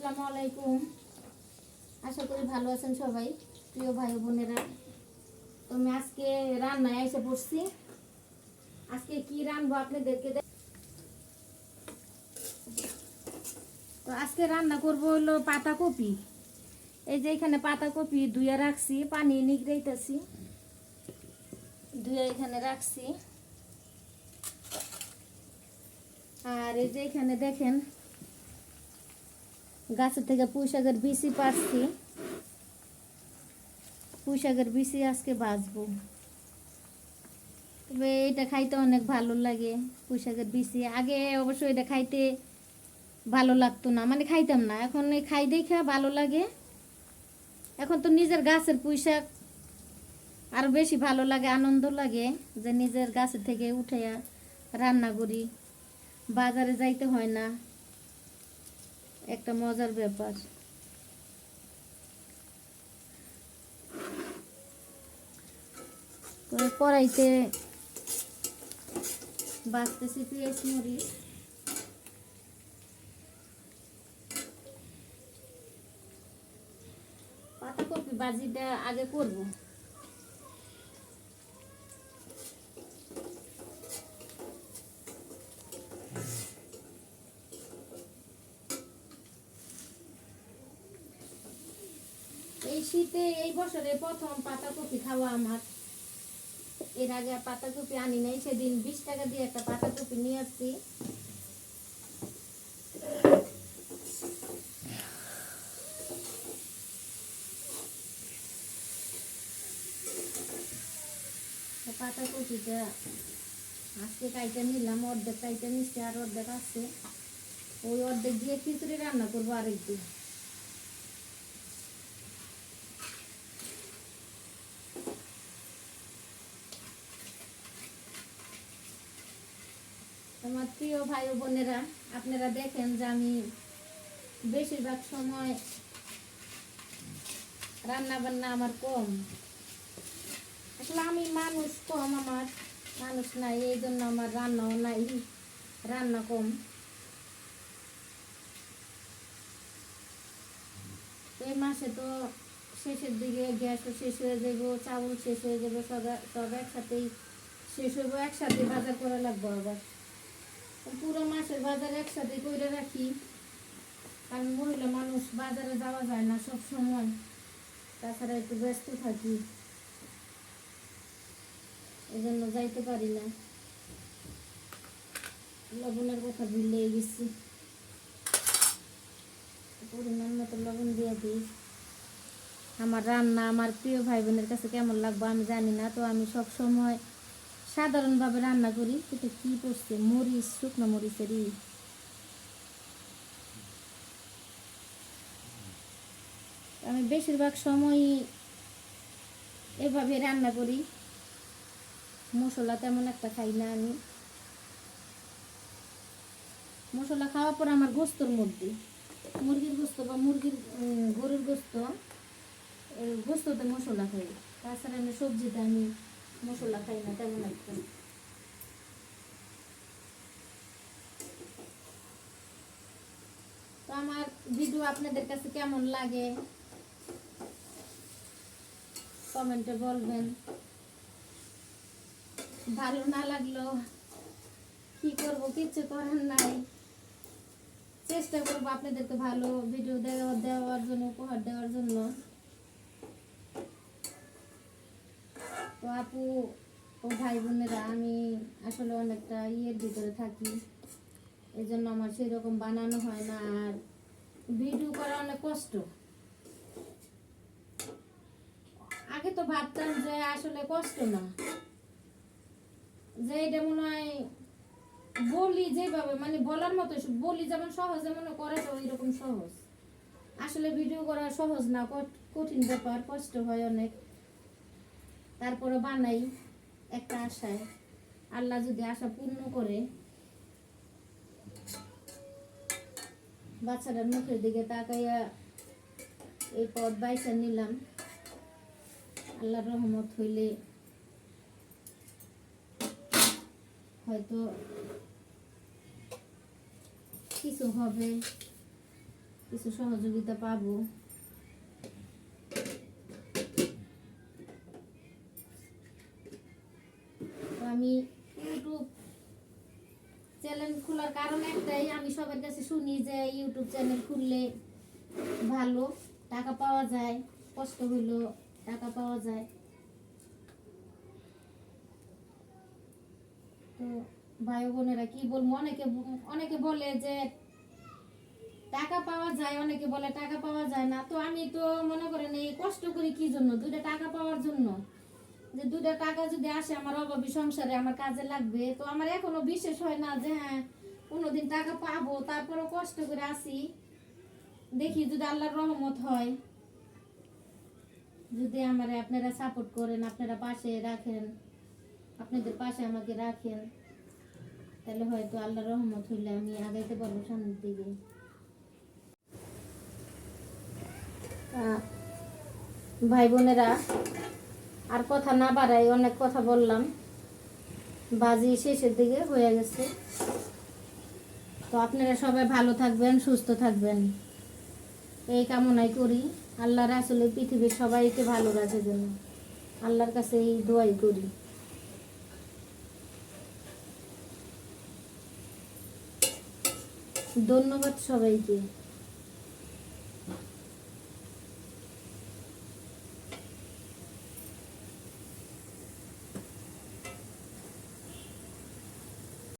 আসসালামু আলাইকুম। আশা করি ভালো আছেন সবাই, প্রিয় ভাই বোনেরা। তো আমি আজকে রান্নায় এসে পড়ছি। আজকে কি রান্নবো আপনাদেরকে তো আজকে রান্না করব হলো পাতাকপি। এই যে এখানে পাতাকপি ধুয়ে রাখছি, পানি নিগড়াইতেছি ধুয়ে এখানে রাখছি। আর এই যে এখানে দেখেন গাছের থেকে পুঁই শাকের বিচি পাচ্ছি পুঁই শাকের বিচি আজকে বাঁচবো। তবে এটা খাইতে অনেক ভালো লাগে পুঁই শাকের বিচি। আগে অবশ্য এটা খাইতে ভালো লাগতো না মানে খাইতাম না। এখন খাই দেখে ভালো লাগে। এখন তো নিজের গাছের পুঁই শাক আরও বেশি ভালো লাগে, আনন্দ লাগে যে নিজের গাছের থেকে উঠে রান্না করি। বাজারে যাইতে হয় না। একটা মজার ব্যাপার। তো কড়াইতে বাঁচতেছি পেঁয়াজ মরিচ পাতাকপি বাজিটা আগে করব এই শীতে এই বছরে প্রথম পাতাকপি খাওয়া আমার। এর আগে পাতাকপি আনি নাই, সেদিন বিশ টাকা দিয়ে একটা পাতাকপি নিয়ে আসছি। তো পাতাকপিটা আজকে কাইটা নিলাম, অর্ধেক কাইটা নিচ্ছে আর অর্ধেক আসছে ওই অর্ধেক দিয়ে খিচুড়ি রান্না করব আরেকদিন। আমার প্রিয় ভাই বোনেরা, আপনারা দেখেন যে আমি বেশিরভাগ সময় রান্না বান্না আমার কম। আসলে আমি মানুষ কম আমার, মানুষ নাই এই জন্য আমার রান্নাও নাই, রান্না কম। এই মাসে তো শেষের দিকে গ্যাসও শেষ হয়ে যাব চাউল শেষ হয়ে যাবে সব সব একসাথেই শেষ হইব, একসাথে বাজার করা লাগবো আবার। পুরো মাসের বাজার একসাথে করে রাখি। কারণ মহিলা মানুষ বাজারে যাওয়া যায় না সব সময়। তাছাড়া একটু ব্যস্ত থাকি। এই জন্য যাইতে পারি না। লবণের কথা ভুলে গেছি। পরিমাণ মতো লবণ দিয়ে দিই। আমার রান্না আমার প্রিয় ভাই বোনের কাছে কেমন লাগবে আমি জানি না, তো আমি সব সময় সাধারণভাবে রান্না করি এটা কি পড়ছে মরিচ, শুকনো মরিচেরই আমি বেশিরভাগ সময়ই এভাবে রান্না করি। মশলা তেমন একটা খাই না আমি। মশলা খাওয়ার পর আমার গোস্তর মধ্যে, মুরগির গোস্ত বা মুরগির গরুর গোস্ত গোস্ততে মশলা খাই। তাছাড়া আমি সবজিতে আমি মশলা খাই না তেমন একটা তো আমার ভিডিও আপনাদের কাছে কেমন লাগে? কমেন্টে বলবেন। ভালো না লাগল, কি করব, কিচ্ছু করার নাই। চেষ্টা করব আপনাদেরকে ভালো ভিডিও দেওয়া দেওয়ার জন্য, উপহার দেওয়ার জন্য। তো আপু, ও ভাই বোনেরা আমি আসলে অনেকটা ইয়ের ভিতরে থাকি। এই জন্য আমার সেই রকম বানানো হয় না, আর ভিডিও করা অনেক কষ্ট। আগে তো ভাবতাম যে আসলে কষ্ট না। যে এটা মনে হয় বলি যেভাবে মানে বলার মতো বলি যেমন সহজ, যেমন করাটা ওই রকম সহজ। আসলে ভিডিও করা সহজ না কঠিন ব্যাপার, কষ্ট হয় অনেক। তারপরে বানাই একটা আশায়। আল্লাহ যদি আশা পূর্ণ করে, বাচ্চাটার মুখের দিকে তাকাইয়া এই পথ বাইসা নিলাম। আল্লাহর রহমত হইলে হয়তো কিছু হবে, কিছু সহযোগিতা পাবো। আমি ইউটিউব চ্যানেল খোলার কারণ একটাই, আমি সবার কাছে শুনি যে ইউটিউব চ্যানেল খুললে ভালো টাকা পাওয়া যায়, কষ্ট হইলেও টাকা পাওয়া যায়। তো ভাই বোনেরা কি বলব, অনেকে অনেকে বলে যে টাকা পাওয়া যায়, অনেকে বলে টাকা পাওয়া যায় না। তো আমি তো মনে করেন এই কষ্ট করি কি জন্য? দুইটা টাকা পাওয়ার জন্য। যে দুইটা টাকা যদি আসে আমার অভাবী সংসারে আমার কাজে লাগবে, তো আমার এখনও বিশেষ হয় না যে হ্যাঁ কোনোদিন টাকা পাবো। তারপরেও কষ্ট করে আসি। দেখি যদি আল্লাহর রহমত হয়, যদি আমারে আপনারা সাপোর্ট করেন, আপনারা পাশে রাখেন, আপনাদের পাশে আমাকে রাখেন, তাহলে হয়তো আল্লাহর রহমত হইলে আমি আগাইতে পারব সামনের দিকে। ভাই বোনেরা আর কথা না বাড়াই অনেক কথা বললাম। বাজি শেষের দিকে হয়ে গেছে। তো আপনারা সবাই ভালো থাকবেন, সুস্থ থাকবেন। এই কামনাই করি। আল্লাহর আসলে পৃথিবীর সবাইকে ভালো রাখার জন্য আল্লাহর কাছে এই দোয়াই করি। ধন্যবাদ সবাইকে।